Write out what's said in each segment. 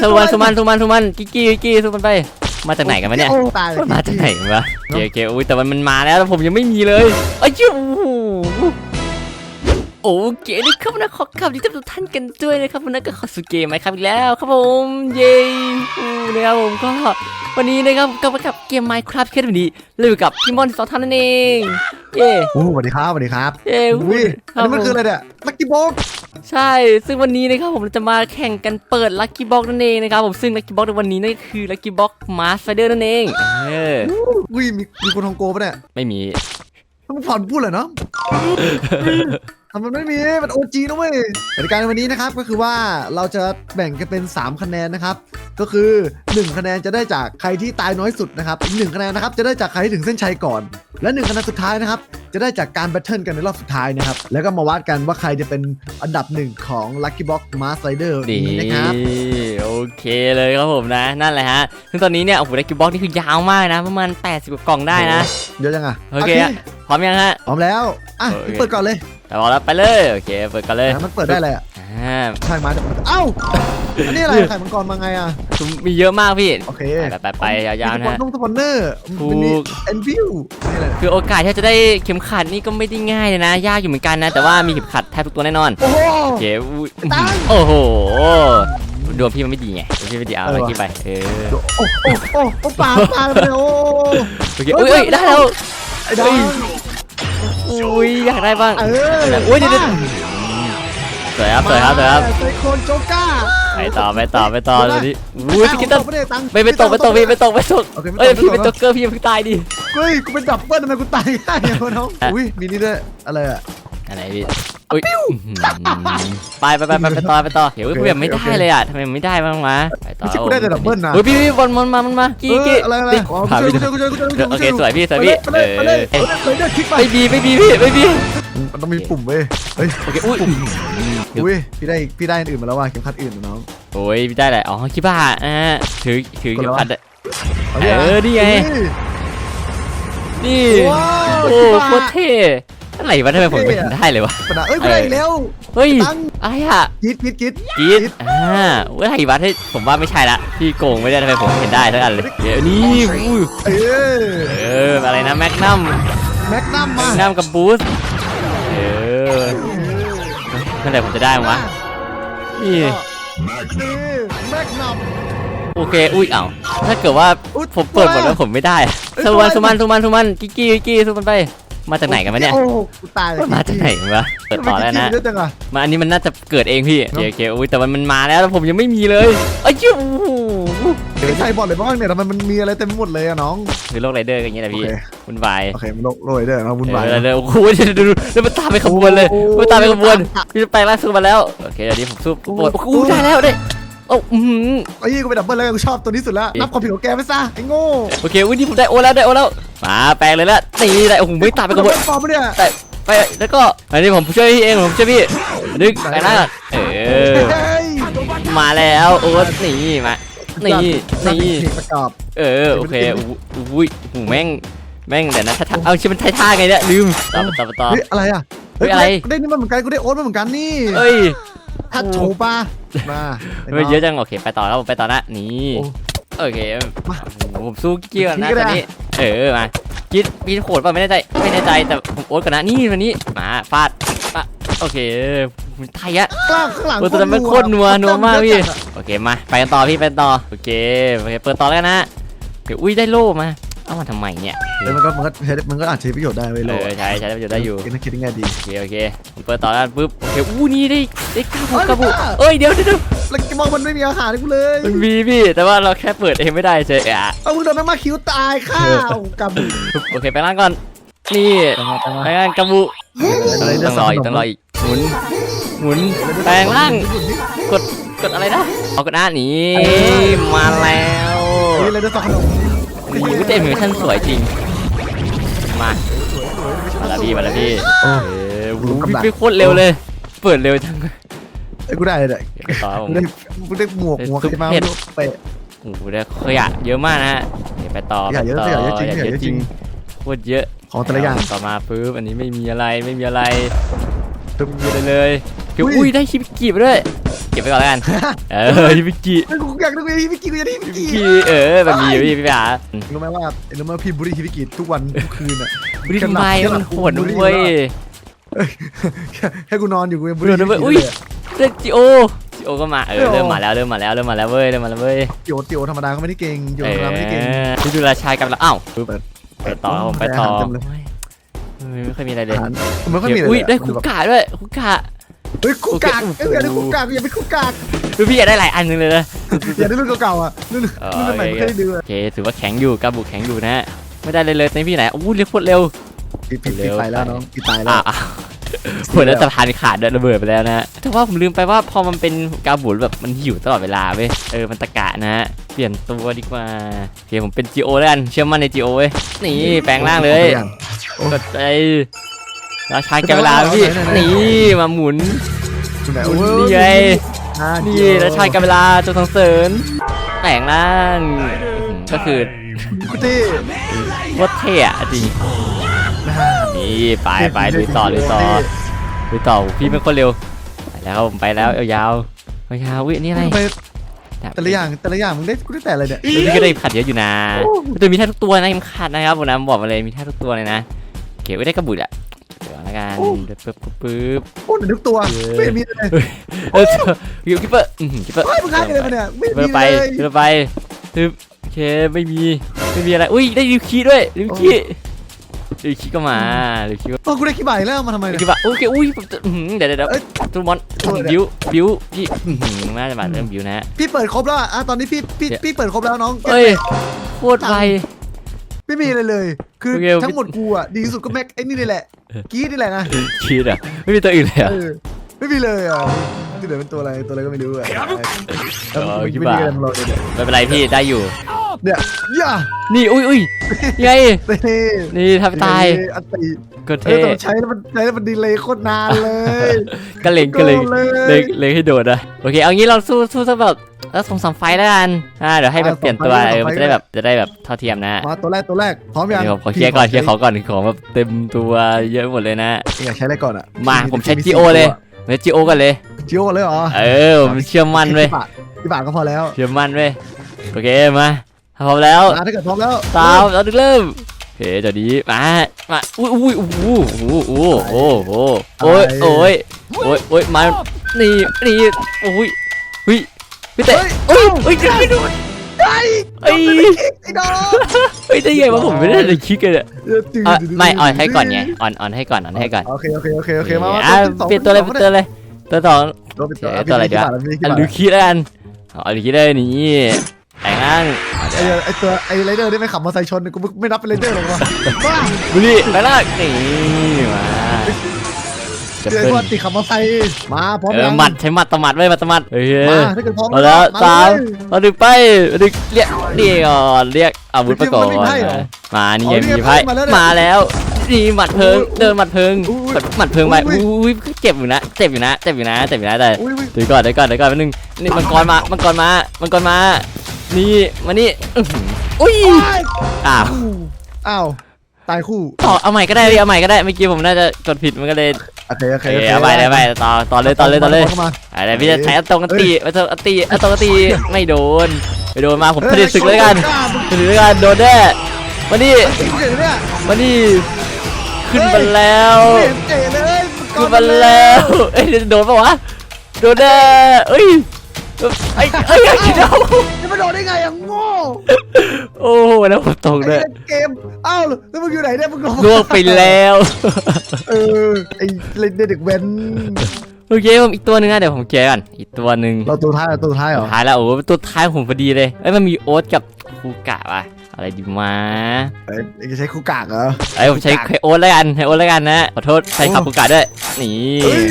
สุวรรณสุมันสุมันสุมันกิกกี้กิกกี้สุมันไป มาจากไหนกันวะเนี่ยโอ้ตายเลยมันมาจากไหนวะโอเคโอเคอุ้ยแต่มันมันมาแล้วแต่ผมยังไม่มีเลยไอ้ยโอ้โหโอเคนี่ครับนะขอขับดีทุกท่านกันด้วยนะครับวันนั้นก็เขอสู่เกมไหมครับอีกแล้วครับผมเย้อู้นะครับผมก็วันนี้นะครับก็มากับเกม Minecraft แค่วันนี้เลยอยู่กับพี่มอนสองท่านนั่นเองเย้โอ้สวัสดีครับสวัสดีครับเย้อุ้ยคอัรันบนี้มันผมคืออะไรเนี่ยลักกี้บ็อก ใช่ ซึ่งวันนี้นะครับผมจะมาแข่งกันเปิดลั c กี้บ็อกนั่นเองนะครับผมซึ่งลั c กี้บ็อกในวันนี้นั่นก็คือลั c กี้บ็อกมาสไฟเดอร์นั่นเองเอออุ้ยมีมีคนฮองโกปะเนี่ยไม่มีมันผ่อนพูดเหรอเนาะทำมันไม่มี มันโอจีนะเว้ยกติกาในวันนี้นะครับก็คือว่าเราจะแบ่งกันเป็น 3 คะแนนนะครับ ก็คือ 1 คะแนนจะได้จากใครที่ตายน้อยสุดนะครับอีกหนึ่งคะแนนนะครับจะได้จากใครที่ถึงเส้นชัยก่อน และ1คะแนนสุดท้ายนะครับจะได้จากการแบทเทิลกันในรอบสุดท้ายนะครับ แล้วก็มาวัดกันว่าใครจะเป็นอันดับหนึ่งของ Lucky Box Master Rider ดีนี้นะครับโอเคเลยครับผมนะ นั่นแหละฮะซึ่งตอนนี้เนี่ย โอ้โหลักกี้บ็อกนี่คือยาวมากนะ ประมาณ 80กว่ากล่องได้นะ เยอะจังอะโอเคอะพร้อมยังฮะ พร้อมแล้ว อะโอเคเปิดก่อนเลยแต่บอกแล้วไปเลย โอเค เปิดกันเลยอะมันเปิดได้เลยอะอ่าใช่มาจากเอ้า อันนี้อะไรไข่มังกรมาไงอะ มีเยอะมากพี่โอเคไปไปไปยาวๆมีนะสปอนฮะนงสปอนเนอร์ถูกมันมีเอ็นวิวนี่แหละคือโอกาสที่จะได้เข็มขัดนี่ก็ไม่ได้ง่ายเลยนะ ยากอยู่เหมือนกันนะ แต่ว่ามีเข็มขัดแทบทุกตัวแน่นอน โอ้โหโอเคอุ้ยตังโอ้โหดวงพี่มันไม่ดีไงดวงพี่ไม่ดีเอาเออลักว่ะกี้ไปเออโอ้โอ้โอ้โอ้ปลาปลาเลยโอ้โอเคอุ้ยเอ้ยได้แล้วไอ้ดาวอุ้ยอยากได้บ้างเอออุ้ยเดี๋ยวเดี๋ยว สวยครับสวยครับสวยครับไซโคลนโจก้า ไปต่อไปต่อไปต่อเดี๋ยวนะดูดิอุ้ยพี่กิตเตอร์ไม่ได้ตังค์ไม่ไปตกไปตกพี่ไปตกไปตกโอเคไม่ตกเอ้ยไม่พี่ตกเป็นจ็อกเกอร์พี่เพิ่งตายดิเฮ้ยกูเป็นดับเบิ้ลทำไมกูตายง่ายอย่างวะน้องอุ้ยมีนี่ด้วยอะไรอะอะไรพี่อุ้ยอื้อหือไปไปไปไปไปต่อไปต่อเดี๋ยวโอเคกูแบบไม่ได้โอเคเลยอะทำไมมันไม่ได้บ้างวะไปต่อไม่ใช่กูได้แต่ดับเบิ้ลนะเฮ้ยพี่พี่บอลมันมามันมากี้เออกี้อะไรอะไรดิอ๋อพากูพี่ช่วยกูช่วยกูช่วยกูช่วยกูช่วยโอเคสวยพี่สวยพี่ไปเลยไปเลยเออไปเลยไปเลยคลิกไปไม่บีไม่บีพี่ไม่บี มันต้องมีปุ่มเว้ยเฮ้ยโอเคอุ้ยอุ้ยพี่ได้พี่ได้อันอื่นมาแล้วว่ะเข็มขัดอื่นนะน้องโอ้ยพี่ได้แหละอ๋อคิดว่าอ่าถือถือเข็มขัดได้าดิเออนี่ไงเฮ้ยนี่ว้าวโอ้คิดว่าโคตรเท่อะไรวะทำไมผมไม่เห็นได้เลยวะปะนะเอ้ยกูได้อีกแล้วเฮ้ยตังค์อะไรอะกรีดกรีดกรีดกรีดอ่าเว้ยไอ้วัดให้ผมว่าไม่ใช่ละพี่โกงไม่ได้ทำไมผมเห็นได้ทั้งอันเลยเดี๋ยวนี้อุ้ยเออเอออะไรนะแมกนัมแม็กนัมแมมากนัมกับบูสต์เอ อเมื่อไหร่ผมจะได้วะนี่นี่แมกนัมโอเค อุ้ยเอ้าถ้าเกิดว่าผมเปิดหมดแล้วผมไม่ได้อะเอ้ยสุวรรณทำสุมมันสุมันสุมันกิกกี้กิกกี้สุมันไป มาจากไหนกันวะเนี่ย โอ้กูตายเลยมันมาจากไหนวะ เปิดต่อแล้วนะทำไมกรี๊ดเยอะจังอะมันอันนี้มันน่าจะเกิดเองพี่โอเนอะเคโอเคอุ้ยแต่มันมันมาแล้วแล้วผมยังไม่มีเลยเอ้ยโอ้โหเฮ้ยใครบอกเลยบ้างเนี่ยทำไมมันมีอะไรเต็มไปหมดเลยอะน้องคือโลกไรเดอร์ก็อย่างเงี้ยแหละโอพี่เควุ่นวายโอเคมันโลกโลยเด้อเราวุ่นวายเออเดี๋ยวโอ้โหเดี๋ยวดูดูแล้วมันตามไปขบวนเลยโอ้โหมันตามไปขบวนพี่จะไปล่าสู้มาแล้วโอเคเดี๋ยวนี้ผมสู้ขบวนโอ้โอ้โหโหได้แล้วได้โอ้อือหือไอ้ยี่กูไปดับเบิลแล้วกูชอบตัวนี้สุดแล้วนับความผิดของแกไปซะไอ้โง่โอเคอุ้ยนี่ผมได้โอแล้วได้โอแล้ว มาแปลงเลยละนี่ได้โอ้โหไม่ตามไปขบวนปลอมปะเนี่ยไปแล้วก็อันนี้ผมช่วยพี่เองผมช่วยพี่นึกไปแล้วเออเฮ้ยมาแล้วโอ้นี่มานี่นี่เพลงประกอบเออโอเคอู้อุ้ยหูแม่งแม่งเดี๋ยวนะท่าๆเอาชิมันท่าๆไงเนี่ยลืมต่อต่อต่อเฮ้ยอะไรอะเฮ้ยอะไรกูได้นี่มาเหมือนกันกูได้โอ๊ตมาเหมือนกันนี่เอ้ยถ้าโชว์ปะมาไม่เยอะจังโอเค ไปต่อแล้วผมไปต่อนะนี่ โอ้โอเคมาโอ้โหผมสู้เกี้ยวนะขี้ก็ตได้อนนี้เออมากิดกิดโหดป่ะไม่แน่ใจไม่แน่ใจแต่ผมโอ๊ตกันนะนี่วันนี้มาฟาดอะโอเคไทยอะกล้ามข้างหลังโอ้แต่มันโคตรนัวนัวมากพี่โอเคมาไปกันต่อพี่ไปกันต่อโอเคโอเคเปิดต่อแล้วกันนะเดี๋ยวอุ้ยได้โล่มา เอามาทำไมเนี่ยเฮ้ยมันก็มันก็ใช้มันก็อาจใช้ประโยชน์ได้เว้ยเอโลอใช้ใช้ได้ประโยชน์ได้อยู่ คิดนะคิดได้ไงดีโอเคโอเคผมเปิดต่อแล้วปุ๊บโอเคอู้นี่ได้ได้กระบุเอ้ยกระบุบ้าเอ้ยเดี๋ยวเดี๋ยวเดี๋ยวแล้วแกมองมันไม่มีอาหารให้กูเลยมันมีพี่แต่ว่าเราแค่เปิดเองไม่ได้เฉยอะเอามึงโดนแม่งมาคิ้วตายข้าวกับบุโอเคไปล่างก่อนนี่ไปล่างกระบุต้องรออีกต้องรออีกหมุนหมุนแปลงร่างกดกดอะไรนะเอากดหน้านี้มาแล้ว นี่เลยเด้อสองขนมนี่ วิเตอร์มิชั่นสวยจริง มามาแล้วพี่มาแล้วพี่โอ้ เออวูพี่พี่โคตรเร็วเลย เปิดเร็วจังไอ้กูได้เลยเดี๋ยวไปต่อผม กูได้กูได้หมวกหัวใครมาไม่รู้เปะโอ้โหได้ขยะเยอะมากนะฮะเดี๋ยวไปต่อขยะเยอะไปต่ขยะเยอะจริงขขยะเยอะจริง โคตรเยอะของแต่ละอย่างต่อมาปุ๊บอันนี้ไม่มีอะไรไม่มีอะไรตึมไม่มีอะไรเลยเก็บอุ้ย อุ้ยได้ฮิบิกิมาด้วย เก็บไปก่อนแล้วกัน เออฮิบิกิไอ้กูอยากดูไอ้ฮิบิกิกูจะได้ฮิบิฮิบิกิกิเออแบบมีอยู่พี่พี่ป๋ารู้ไหมว่ารู้ไหมว่าพี่บุรีฮิบิกิทุกวันทุกคืนอะบริทำไมมันโหดด้วยแค่แค่กูนอนอยู่กูยังบุโดรีนด้วยอุ้ยเด็กจิโอจิโอก็มาเออเริ่มมาแล้วเริ่มมาแล้วเริ่มมาแล้วเว้ยเริ่มมาแล้วเว้ยโยโยธรรมดาก็ไม่ได้เก่งโยเอธรรมดาไม่ได้เก่งอพี่ดูราชายกับเราอ้าวปึ๊บไปต่อครับผมไปต่อเต็มเลยเฮ้ยไม่ค่อยมีอะไรเลยอาหารมันไม่ค่อยมีเลยอุ้ยได้อะคุกกะด้วยคุกกะ เฮ้ยคุกกากโอเอ้ยเคอยากได้คุกกากอย่าไปคุกกากคือพี่อยากได้หลายอันนึงเลยนะอย่าได้รุ่นเก่าๆอะรุ่นอ๋อรุ่นใหม่ไม่เคยได้ดูโออะเคถือว่าแข็งอยู่กระบุกแข็งอยู่นะฮะไม่ได้เลยเลยในพี่ไหนอู้เรียกโคตรเร็วปิดปิดเร็ปิดวไปแล้วไปน้องปิดตายแล้อ่าวอะหัวแล้วสะพานขาดเดินระเบิดไปแล้วนะฮะแต่ว่าผมลืมไปว่าพอมันเป็นกาบุลแบบมันหิวตลอดเวลาเว้ยเออมันตะกะนะฮะเปลี่ยนตัวดีกว่าโอเคผมเป็น GO แล้วกันเชื่อมั่นใน GO เว้ยนี่แปลงร่างเลยกดใจ ราชาแกเวลาพี่นี่มาหมุนคุณไหนหมุโอ้นยนี่ไงอ่านี่เจียวราชาแกเวลาจงสังเสริญแปลงร่างก็คือกูตี้ว่าเท่อะจริงนี่ไปไปลุยต่อลุยต่อลุยต่อพี่เป็นคนเร็วไปแล้วครับผมไปแล้วยาวๆยาวๆวินี่อะไรทำไมแต่ละอย่างแต่ละอย่างมึงได้กูได้แต่อะไรเนี่ยพี่ก็ได้ขัดเยอะอยู่นะแต่มีแทบทุกตัวนะยังขาดนะครับผมนะบอกมาเลยมีแทบทุกตัวเลยนะเก็บไว้ได้กระบุดอะเดี๋ยว ละกันเดี๋ยวปึ๊บปึ๊บปึ๊บโอ้แต่ทุกตัวไม่มีเลยเออคิปคิปเปอร์คิปเปอร์เฮ้ยมึงฆ่ากันเลยปะเนี่ยไม่คิปเปอมีร์ไปเลยคิปเปอร์ไปปึ๊บโอเคไม่มีไม่มีอะไรอุ้ยได้ดิวคีด้วยดิวคีดิวคีก็มาดิวคีโอ้กูได้ขี้บ่ายแล้วเอามาทำไมเนี่ยคิดว่าโอเคอุ้ยผมจะอื้อหือเดี๋ยวเดี๋ยวเดี๋ยวเอ้ยตูมอนโทษนะบิวบิวพี่อื้อหือน่าจะมาเริ่มบิวนะฮะพี่เปิดครบแล้วอะอะตอนนี้พี่พี่เดี๋ยวพี่เปิดครบแล้วน้องเอ้ยโคตรไว ไม่มีอะไรเลย คือโอเคทั้งหมดกูอะดีที่สุดก็แม็กไอ้นี่นี่แหละเออกรีดนี่แหละนะคิดอะไม่มีตัวอื่นเลยเหรอะเออไม่มีเลยอะที่เหลือเป็นตัวอะไรตัวอะไรก็ไม่รู้อะเออไม่คิดมีว่าอะไรมาเราเนี่ยไม่เป็นไรพี่ได้อยู่เนี่ยย่านี่อุ้ยอุ้ยไงเต้นี่ถ้าไม่ตายอันตีก็เออเท่แต่ใช้แล้วมันใช้แล้วมันดีเลยโคตรนานเลยก็เล็งก็เล็งเลเล็ยงเล็งให้โดดนะโอเคเอางี้เราสู้สู้สักแบบ แล้วสองสามไฟล์แล้วกันอ่าเดี๋ยวให้แบบเปลี่ยนตัวเออมันจะได้แบบจะได้แบบเท่าเทียมนะมาตัวแรกตัวแรกพร้อมยังเดี๋ยวผมขอเคลียร์ก่อนเคลียร์ของก่อนของแบบเต็มตัวเยอะหมดเลยนะอยากใช้อะไรก่อนอะมาผมใช้ GO เลยเดี๋ยว GO กันเลยจิโอก่อนเลยเหรอเออผมเชื่อมั่นเว้ยที่บาทที่บาทก็พอแล้วเชื่อมั่นเว้ยโอเคมาพร้อมแล้วอะถ้าเกิดพร้อมแล้วสามเราเริ่มโอเคเดี๋ยวนี้มามาอุ้ยอุ้ยโอ้โหโอ้โหโอ้โหโอ้ยโอ้ยโอ้ยโอ้ยมานี่นี่โอ้ยเฮ้ย พี่เตะเฮ้ยเฮ้ยไม่โดนไอ้เอ้ยไอ้ดอกเฮ้ยได้ไงวะผมไม่ได้เลยคิดเลยเนี่ยเออตื่นอะไม่อ่อนให้ก่อนไงอ่อนอ่อนให้ก่อนอ่อนให้ก่อนโอเคโอเคโอเคโอเคมามาอะเปลี่ยนตัวเลยเปลี่ยนตัวเลยตัวสองตัวเป็นตัวเดี๋ยวตัวอะไรเดี๋ยวมีกี่อันบาทดูคิดแล้วกันเอาดูคิดได้นี่แต่งร่างไอ้ไอ้ตัวไอ้ไรเดอร์นี่ไม่ขับมอเตอร์ไซค์ชนกูไม่นับเป็นไรเดอร์หรอกวะบ้าบุรีไปล่างนี่มา จะเดี๋ยวเป็นก่อนติดขับมอเตอร์ไซค์มาพร้อมเออยังหมัดใช้หมัดตะหมัดไว้หมัดตะหมัดเฮ้ยมาถ้าเกิดพร้อมเอาแล้วมาสามเลย เอาดึงไปเอาดึงเรียกเรียกก่อนเรียกอาวุธไปก่อนมันมีไพ่เหรอมานี่ไงอ๋อนี่ไงมีไพ่มาแล้วเนี่ยมาแล้วนี่หมัดเพิงอุ้ยเดินหมัดเพิงอุ้ยหมัดเพิงไปอุ้ย อุ้ยเจ็บอยู่นะเจ็บอยู่นะเจ็บอยู่นะเจ็บอยู่นะแต่ อุ้ยอุ้ยเดี๋ยวก่อนเดี๋ยวก่อนเดี๋ยวก่อนแป๊บนึงนี่มังกรมามังกรมามังกรมานี่มานี่อื้อหืออุ้ยอ้าวอ้าวตายคู่ต่อเอาใหม่ก็ได้พี่เอาใหม่ก็ได้เมื่อกี้ผมน่าจะกดผิดมันก็เลยโอเคโอเคเอโออเคเอาใหม่เอาใหม่ต่อต่อเลยต่อเลยต่อเลยข้ามาอะไรพี่จะใช้อัตตงอัตตีอัตตงอัตตีอัตตงอัตตีไม่โดนไม่โดนมาผมผลิตศึกเลยกันผลิตเลยกันโดนแน่มานี่เก่งเลยเนี่ยมานี่ขึ้นมาแล้วไม่เห็นเจ๋เลยขึ้นมาแล้วเอ้ยโดนปะวะโดนแน่เอ้ย ไอ้ไอ้ไอ้คิดเอาจะมาโดนได้ไงอะโง่โอ้โหแล้วผมตกไอ้ด้วยเล่นเกมอ้าวแล้วมึงอยู่ไหนเนี่ยมึงลงล่วงไปแล้ว เออไอ้เล่นเด็กเว้นโอเคผมอีกตัวหนึงนะเดี๋ยวผมเกลี่ยก่อนอีกตัวหนึ่งเราตัวท้ายเราตัวท้ายเหรสุอดท้ายแล้วโอ้โหเป็นตัวท้ายของผมพอดีเลยเอ้ยมันมีโอ๊ตกับคูกะว่ะอะไรดีมาเอ้ยไอ้ใช้คู่กากเหรอไอ้ยผมใช้ใครโอ๊ตแล้วกันให้โอ๊ตแล้วกันนะขอโทษใช้ขับคูกะด้วยนี่เฮ้ย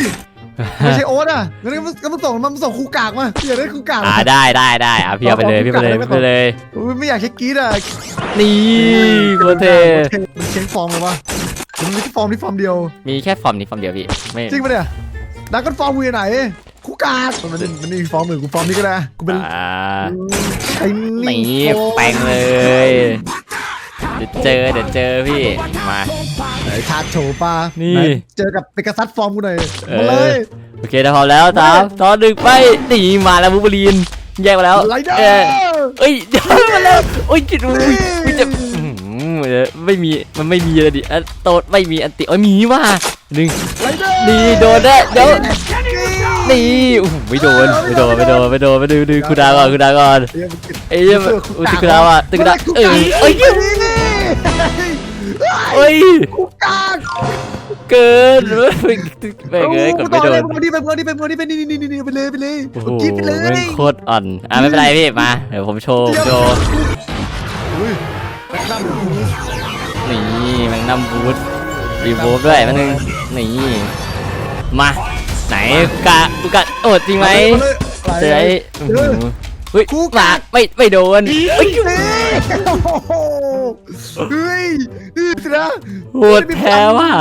ไม่ใช่โอ๊ตอะงั้นก็มึงก็มึงส่งมันมึงส่งคู่กากมาพี่อยากได้คู่กากอ่าได้ได้ได้อะพี่เอาไปเลยพี่ไปเลยพี่ไปเลยอุ๊ยไม่อยากใช้กรีดอะนี่โคตรเท่มันเช็งฟอร์มเลยวะมันไม่ใช่ฟอร์มที่ฟอร์มเดียว มีแค่ฟอร์มนี้ฟอร์มเดียวพี่ไม่จริงปะเนี่ยดักกันฟอร์มวีไหนคู่กากมันมันมันมีฟอร์มอื่นกูฟอร์มนี้ก็ได้กูเป็นอ่าไอ้นี่โฟร์แปลงเลยเดี๋ยวเจอเดี๋ยวเจอพี่มาไอ้ชาติโฉปานี่ ไหเจอกับเปกัสซัสฟอร์มกูหน่อยเออมาเลยมโอเคถ้าพร้อมแล้วสามสองหนึ่งไปนี่มาแล้วบูเบอรีนแยกมาแล้วไรเดอเอ้ยร์เอ้ยเดี๋ยวมาแล้วโอ้ยจิตอุ้ยอุ้ยจะอื้อหือเออไม่มีมันไม่มีเลยดิอะโตดไม่มีอันติเอ้ยมีว่ะหนึ่งไรเดอร์นี่โดนได้เดี๋ยวนี่โอ้โหไม่โดนไม่โดนไม่โดนไม่โดนไม่โดนดูคุณดาก่อนคุณดาก่อนเอ้ยมันติดเอ้ยมันอุ้ยคุณดาว่ะตึกดาเอ้ยเอ้ย เอ้ยกูกากเกินแม่งเอ้ยกดไม่โดนไปดิไปดิไปดิไปดินี่นี่นี่ไปเลยไปเลยโอ้โหกินไปเลยแม่งโคตรอ่อนอะไม่เป็นไรพี่มาเดี๋ยวผมโชว์โชว์อุ้ยแม็กนัมนี่แมงนัมบูทรีโวฟด้วยมันนึงนี่มาไหนกะกูกะโอดจริงไหมเจอไอ้อื้อหือ เฮ้ยมาไม่ไม่โดนเฮ้ยโอ้โหเฮ้ยนี่สินะโหดแท้ว่ะ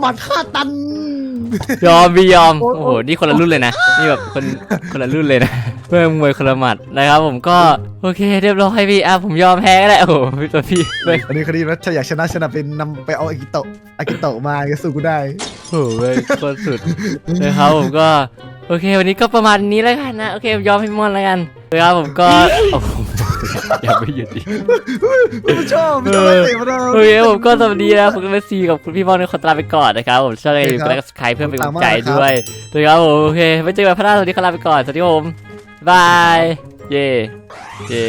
หมัดฆ่าตัน ยอมพี่ยอม โอ้โห นี่คนละรุ่นเลยนะ นี่แบบคนคนละรุ่นเลยนะเพื่อนมวยคนละหมัดนะครับผมก็โอเคเรียบร้อยพี่อะผมยอมแพ้ก็ได้โอ้โหพี่ตัวพี่เว้ยอันนี้คดีนะถ้าอยากชนะชนะเป็นนำไปเอาอากิโตะอากิโตะมาก็สู้กูได้โอ้โหเว้ยโคตรสุดนะครับผมก็โอเค วันนี้ก็ประมาณนี้แล้วกันนะ โอเค ยอมให้มอนแล้วกันนะ ครับผมก็โอ้โหอย่าไม่หยุดดิ ไม่ชอบไม่ชอบไม่เตะมาแล้ว โอเคผมก็สวัสดีนะผมก็เป็นซีกับคุณพี่มอนในคนตามไปก่อนนะครับผมช่วยกันอยู่กับสกายเพื่อเป็นกำลังใจด้วยนะครับผมโอเคไว้เจอกันพัฒนาสวัสดีครับลาไปก่อนสวัสดีครับผมบายเย่เย่